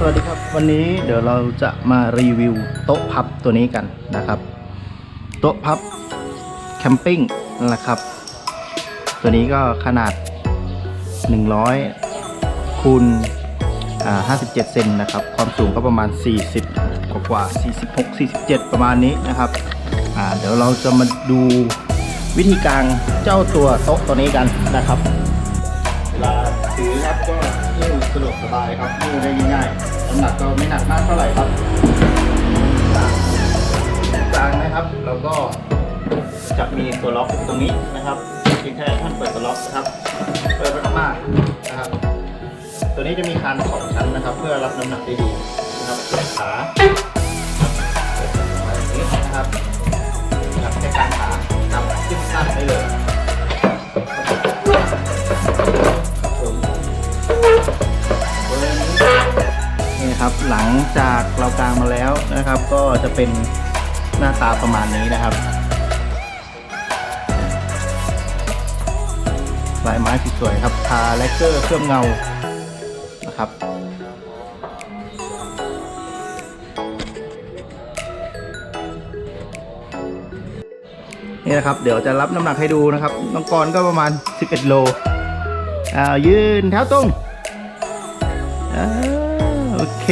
สวัสดีครับ วันนี้เดี๋ยวเราจะมารีวิวโต๊ะพับตัวนี้กันนะครับ โต๊ะพับแคมปิ้งนะครับ ตัวนี้ก็ขนาด 100คูณอ่า57 เซนนะครับ ความสูงก็ประมาณ 40 กว่ากว่า 46 47 ประมาณนี้นะครับเดี๋ยวเราจะมาดูวิธีการเจ้าตัวโต๊ะตัวนี้กันนะครับ เวลาถือครับก็นิ้วสะดวกสบายครับนิ้วได้ง่ายๆน้ำหนักก็ไม่หนักมากเท่าไหร่ครับกลางนะครับแล้วก็จะมีตัวล็อกตรงนี้นะครับเพียงแค่ท่านเปิดตัวล็อกนะครับเปิดไปข้างหน้านะครับ ตัวนี้จะมีคานสองชั้นนะครับ เพื่อรับน้ำหนักได้ดีนะครับขา นะครับ หลังจากเรากางมาแล้วนะครับ ก็จะเป็นหน้าตาประมาณนี้นะครับลายไม้สวยๆครับทาแลกเกอร์เคลือบเงานะครับนี่นะครับเดี๋ยวจะรับน้ำหนักให้ดูนะครับน้องกรก็ประมาณ 11 โลอ่ายืนเท้าตรงอ่า โอเค